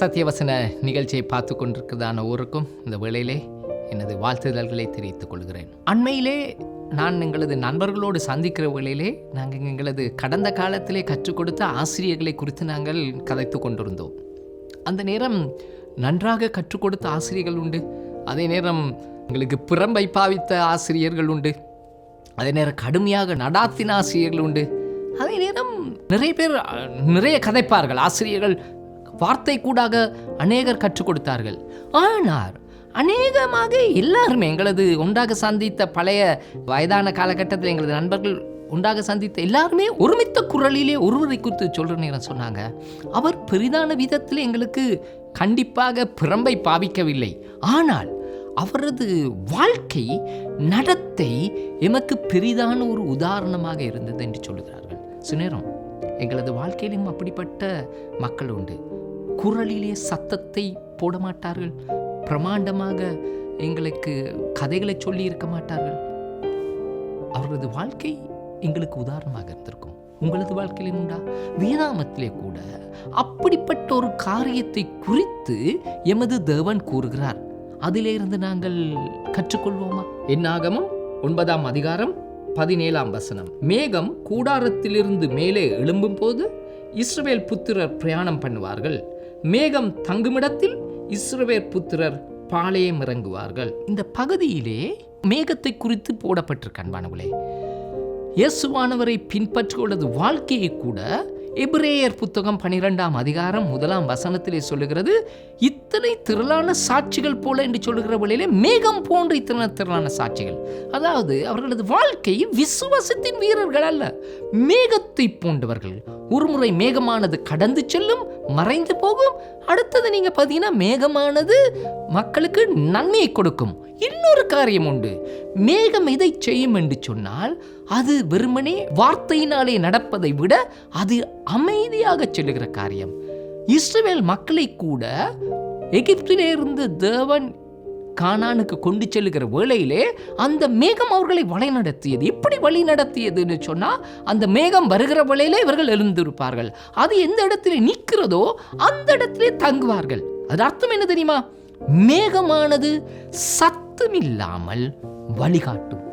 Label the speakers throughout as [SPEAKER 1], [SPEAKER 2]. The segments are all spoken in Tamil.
[SPEAKER 1] சத்தியவசன நிகழ்ச்சியை பார்த்து கொண்டிருக்கிறதான ஊருக்கும் இந்த வேளையிலே எனது வாழ்த்துதல்களை தெரிவித்துக் கொள்கிறேன். அண்மையிலே நான் எங்களது நண்பர்களோடு சந்திக்கிற வேளையிலே நாங்கள் எங்களது கடந்த காலத்திலே கற்றுக் கொடுத்த ஆசிரியர்களை குறித்து நாங்கள் கதைத்து கொண்டிருந்தோம். அந்த நேரம் நன்றாக கற்றுக் கொடுத்த ஆசிரியர்கள் உண்டு. அதே நேரம் எங்களுக்கு பிறம்பை பாவித்த ஆசிரியர்கள் உண்டு. அதே நேரம் கடுமையாக நடாத்தின ஆசிரியர்கள் உண்டு. அதே நேரம் நிறைய பேர் நிறைய கதைப்பார்கள். ஆசிரியர்கள் வார்த்தை கூடாக அநேகர் கற்றுக் கொடுத்தார்கள். ஆனால் அநேகமாக எல்லாருமே எங்களது உண்டாக சந்தித்த பழைய வயதான காலகட்டத்தில் எங்களது நண்பர்கள் உண்டாக சந்தித்த எல்லாருமே ஒருமித்த குரலிலே ஒருவரை குறித்து சொல்கிற நேரம் சொன்னாங்க. அவர் பெரிதான விதத்தில் எங்களுக்கு கண்டிப்பாக பிரம்பை பாவிக்கவில்லை. ஆனால் அவரது வாழ்க்கை நடத்தை எமக்கு பெரிதான ஒரு உதாரணமாக இருந்தது என்று சொல்லுகிறார்கள். சுநேரம் எங்களது வாழ்க்கையிலும் அப்படிப்பட்ட மக்கள் உண்டு. குரலிலே சத்தத்தை போட மாட்டார்கள் பிரமாண்டமாக எங்களுக்கு கதைகளை சொல்லி இருக்க மாட்டார்கள். அவர்களது வாழ்க்கை எங்களுக்கு உதாரணமாக இருந்திருக்கும். உங்களது வாழ்க்கையிலும் உண்டா? வேதாமத்திலே கூட அப்படிப்பட்ட ஒரு காரியத்தை குறித்து எமது தேவன் கூறுகிறார். அதிலிருந்து நாங்கள் கற்றுக்கொள்வோமா? என்னாகமும் ஒன்பதாம் அதிகாரம் பதினேழாம் வசனம். மேகம் கூடாரத்திலிருந்து மேலே எழும்பும் போது இஸ்ரவேல் புத்திரர் பிரயாணம் பண்ணுவார்கள். மேகம் தங்குமிடத்தில் இஸ்ரவேர் புத்திரர் பாளையம் இறங்குவார்கள் இந்த பகுதியிலே மேகத்தை குறித்து போடப்பட்டிருக்க அன்பானவர்களே. இயேசுவானவரை பின்பற்றுவதது வாழ்க்கையை கூட எபிரேயர் புத்தகம் பனிரெண்டாம் அதிகாரம் முதலாம் வசனத்திலே சொல்லுகிறது இத்தனை திரளான சாட்சிகள் போல என்று சொல்லுகிற வழியிலே மேகம் போன்ற இத்தனை திரளான சாட்சிகள். அதாவது அவர்களது வாழ்க்கை விசுவாசத்தின் வீரர்கள் அல்ல மேகத்தை போன்றவர்கள். ஒருமுறை மேகமானது கடந்து செல்லும் மறைந்து போகும். அடுத்தது நீங்க பார்த்தீங்கன்னா மேகமானது மக்களுக்கு நன்மையை கொடுக்கும். இன்னொரு காரியம் உண்டு. மேகம் இதை செய்யும் என்று சொன்னால் அது வெறுமனே வார்த்தையினாலே நடப்பதை விட அது அமைதியாக செல்லுகிற காரியம். இஸ்ரேல் மக்களை கூட எகிப்திலிருந்து தேவன் கானானுக்கு கொண்டு செல்லுகிற வேளையிலே அந்த மேகம் அவர்களை வழி நடத்தியது எப்படி வழி நடத்தியதுன்னு சொன்னால் அந்த மேகம் வருகிற வேளையிலே இவர்கள் எழுந்திருப்பார்கள். அது எந்த இடத்துல நிற்கிறதோ அந்த இடத்திலே தங்குவார்கள். அது அர்த்தம் என்ன தெரியுமா? மேகமானது சத்தமில்லாமல் வழிகாட்டும்.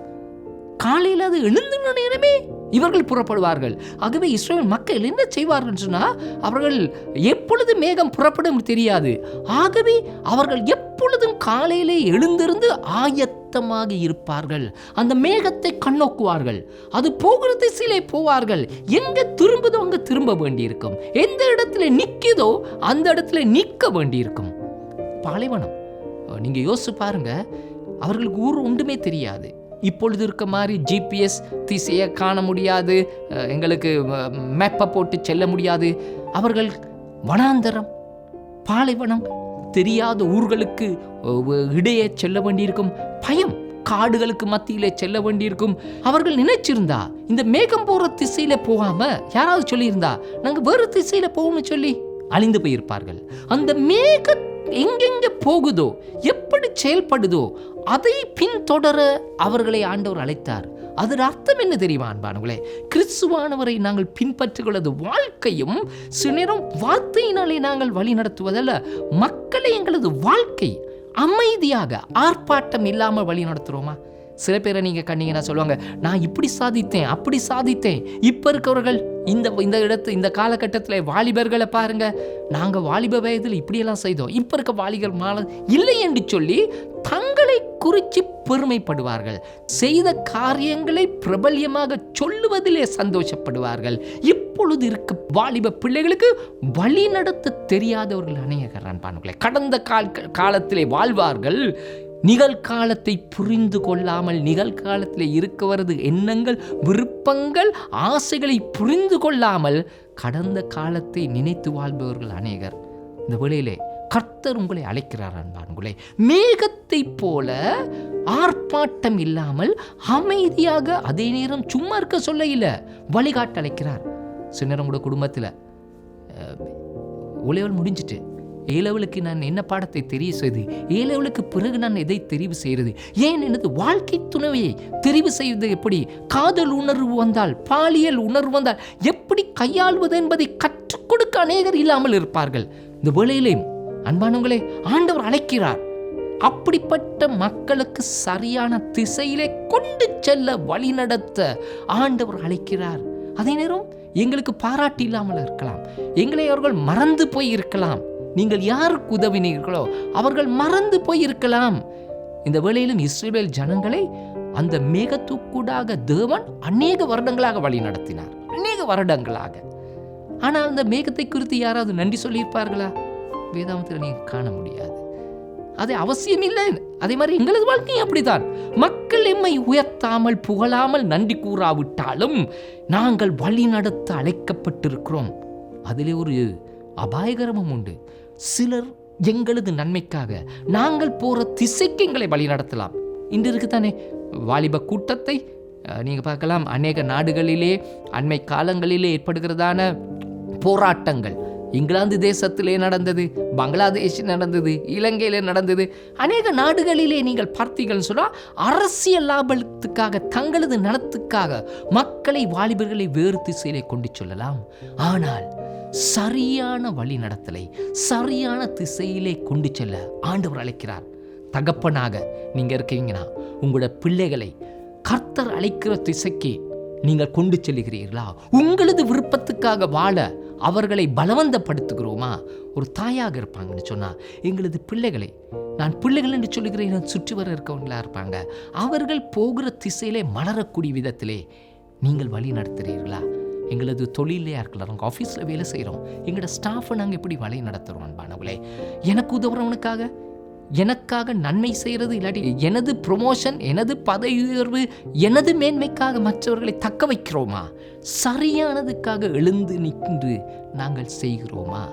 [SPEAKER 1] காலையில் அது எழுந்துன நேரமே இவர்கள் புறப்படுவார்கள். ஆகவே இஸ்ரேல் மக்கள் என்ன செய்வார்கள் சொன்னால் அவர்கள் எப்பொழுது மேகம் புறப்படும் தெரியாது. ஆகவே அவர்கள் எப்பொழுதும் காலையிலே எழுந்திருந்து ஆயத்தமாக இருப்பார்கள். அந்த மேகத்தை கண்ணோக்குவார்கள். அது போகிற திசையிலே போவார்கள். எங்க திரும்புதோ அங்க திரும்ப வேண்டியிருக்கும். எந்த இடத்துல நிற்குதோ அந்த இடத்துல நிற்க வேண்டியிருக்கும். பாலைவனம். நீங்க யோசிச்சு பாருங்க. அவர்களுக்கு ஊர் ஒன்றுமே தெரியாது. இப்பொழுது இருக்க மாதிரி ஜிபிஎஸ் திசையை காண முடியாது எங்களுக்கு மேப்பை போட்டு செல்ல முடியாது. அவர்கள் வனாந்தரம் பாலைவனம் தெரியாத ஊர்களுக்கு இடையே செல்ல வேண்டியிருக்கும். பயம் காடுகளுக்கு மத்தியிலே செல்ல வேண்டியிருக்கும். அவர்கள் நினைச்சிருந்தா இந்த மேகம் போற திசையில போகாம யாராவது சொல்லியிருந்தா நாங்கள் வேறு திசையில போகணும்னு சொல்லி அழிந்து போயிருப்பார்கள். அந்த மேக எங்கெங்க போகுதோ எப்படி செயல்படுதோ அதை பின்தொடர அவர்களை ஆண்டவர் அழைத்தார். அதன் அர்த்தம் என்ன தெரியுமா அன்பானவர்களே? கிறிஸ்துவானவரை நாங்கள் பின்பற்றுகிறது வாழ்க்கையும் சிலரும் வார்த்தையினாலே நாங்கள் வழி நடத்துவதல்ல மக்களை எங்களது வாழ்க்கை அமைதியாக ஆர்ப்பாட்டம் இல்லாமல் வழி நடத்துகிறோமா? சில பேரை நீங்கள் கண்டிங்கன்னா சொல்லுவாங்க நான் இப்படி சாதித்தேன் அப்படி சாதித்தேன். இப்போ இருக்கவர்கள் இந்த இந்த இடத்து இந்த காலகட்டத்தில் வாலிபர்களை பாருங்கள் நாங்கள் வாலிப வயதில் இப்படியெல்லாம் செய்தோம். இப்போ இருக்க வாலிபர் மாலை இல்லை என்று சொல்லி தங்களை குறித்து பெருமைப்படுவார்கள். செய்த காரியங்களை பிரபல்யமாக சொல்லுவதிலே சந்தோஷப்படுவார்கள். இப்பொழுது இருக்க வாலிப பிள்ளைகளுக்கு வழி நடத்த தெரியாதவர்கள் அநேகர் அன்பானுங்களே கடந்த கால் காலத்திலே வாழ்வார்கள். நிகழ்காலத்தை புரிந்து கொள்ளாமல் நிகழ்காலத்தில் இருக்கவரது எண்ணங்கள் விருப்பங்கள் ஆசைகளை புரிந்து கொள்ளாமல் கடந்த காலத்தை நினைத்து வாழ்பவர்கள் அநேகர். இந்த வேளையிலே கர்த்தர் உங்களை அழைக்கிறார் அன்பான்களே. மேகத்தை போல ஆர்ப்பாட்டம் இல்லாமல் அமைதியாக அதே நேரம் சும்மா இருக்க சொல்ல இல்லை வழிகாட்ட அழைக்கிறார். சின்ன கூட குடும்பத்தில் உழைவல் முடிஞ்சிட்டு ஏலவலுக்கு நான் என்ன பாடத்தை தெரிய செய்து ஏலவலுக்கு பிறகு நான் எதை தெரிவு செய்கிறது ஏன் எனது வாழ்க்கை துணைவையை தெரிவு செய்வது எப்படி? காதல் உணர்வு வந்தால் பாலியல் உணர்வு வந்தால் எப்படி கையாள்வது என்பதை கற்றுக் கொடுக்க அநேகர் இல்லாமல் இருப்பார்கள். இந்த வேளையிலே அன்பானவங்களே ஆண்டவர் அழைக்கிறார். அப்படிப்பட்ட மக்களுக்கு சரியான திசையிலே கொண்டு செல்ல வழிநடத்த ஆண்டவர் அழைக்கிறார். அதே நேரம் எங்களுக்கு பாராட்டு இல்லாமல் இருக்கலாம். எங்களை அவர்கள் மறந்து போய் இருக்கலாம். நீங்கள் யாருக்கு உதவினீர்களோ அவர்கள் மறந்து போய் இருக்கலாம். இந்த வேளையிலும் இஸ்ரேல் ஜனங்களை அந்த மேகத்துக்கூடாக தேவன் அநேக வருடங்களாக வழி நடத்தினார். அநேக வருடங்களாக. ஆனால் அந்த மேகத்தை குறித்து யாராவது நன்றி சொல்லியிருப்பார்களா? வேதாமத்தில் நீங்கள் காண முடியாது. அது அவசியம் இல்லை அதே மாதிரி எங்களது வாழ்க்கையும் அப்படித்தான். மக்கள் எம்மை உயர்த்தாமல் புகழாமல் நன்றி கூறாவிட்டாலும் நாங்கள் வழி நடத்த அழைக்கப்பட்டிருக்கிறோம். அதிலே ஒரு அபாயகரமும் உண்டு. சிலர் எங்களது நன்மைக்காக நாங்கள் போகிற திசைக்கு எங்களை வழி நடத்தலாம். இன்று இருக்குதானே? வாலிப கூட்டத்தை நீங்கள் நீங்க பார்க்கலாம். அநேக நாடுகளிலே அண்மை காலங்களிலே ஏற்படுகிறதான போராட்டங்கள். இங்கிலாந்து தேசத்திலே நடந்தது பங்களாதேஷ் நடந்தது இலங்கையிலே நடந்தது. அநேக நாடுகளிலே நீங்கள் பார்த்தீங்கன்னு சொன்னால் அரசியல் லாபத்துக்காக தங்களது நலத்துக்காக மக்களை வாலிபர்களை வேறு திசையிலே கொண்டு சொல்லலாம். ஆனால் சரியான வழி நடத்தலை சரியான திசையிலே கொண்டு செல்ல ஆண்டவர் அழைக்கிறார். தகப்பனாக நீங்கள் இருக்கீங்கன்னா உங்களோட பிள்ளைகளை கர்த்தர் அழைக்கிற திசைக்கு நீங்கள் கொண்டு செல்லுகிறீர்களா? உங்களது விருப்பத்துக்காக வாழ அவர்களை பலவந்தப்படுத்துகிறோமா? ஒரு தாயாக இருப்பாங்கன்னு சொன்னால் எங்களது பிள்ளைகளை நான் பிள்ளைகள் என்று சொல்லுகிறேன் சுற்றி வர இருக்கவங்களாக இருப்பாங்க. அவர்கள் போகிற திசையிலே மலரக்கூடிய விதத்திலே நீங்கள் வழி நடத்துகிறீர்களா? எங்களது தொழிலையாக இருக்கலாம் நாங்கள் ஆஃபீஸில் வேலை செய்கிறோம் எங்களோட ஸ்டாஃபை நாங்கள் எப்படி வழி நடத்துகிறோம் அன்பானவங்களே எனக்கு உதவுறவனுக்காக எனக்காக நன்மை செய்கிறது இல்லாட்டி எனது ப்ரொமோஷன் எனது பதவி உயர்வு எனது மேன்மைக்காக மற்றவர்களை தக்க வைக்கிறோமா? சரியானதுக்காக எழுந்து நின்று நாங்கள் செய்கிறோமா?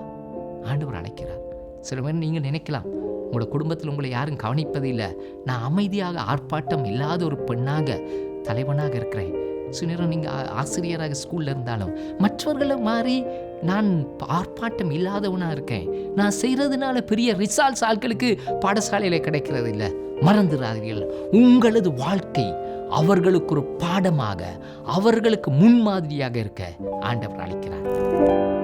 [SPEAKER 1] ஆண்டவர் அழைக்கிறார். சில பேர் நீங்கள் நினைக்கலாம் உங்களோட குடும்பத்தில் உங்களை யாரும் கவனிப்பதில்லை. நான் அமைதியாக ஆர்ப்பாட்டம் இல்லாத ஒரு பெண்ணாக தலைவனாக இருக்கிறேன். சில நேரம் நீங்கள் ஆசிரியராக ஸ்கூலில் இருந்தாலும் மற்றவர்களை மாதிரி நான் ஆர்ப்பாட்டம் இல்லாதவனாக இருக்கேன். நான் செய்கிறதுனால பெரிய ரிசால்ட்ஸ் ஆட்களுக்கு பாடசாலையில் கிடைக்கிறது இல்லை மறந்துடாதீர்கள் உங்களது வாழ்க்கை அவர்களுக்கு ஒரு பாடமாக அவர்களுக்கு முன்மாதிரியாக இருக்க ஆண்டவர் அளிக்கிறார்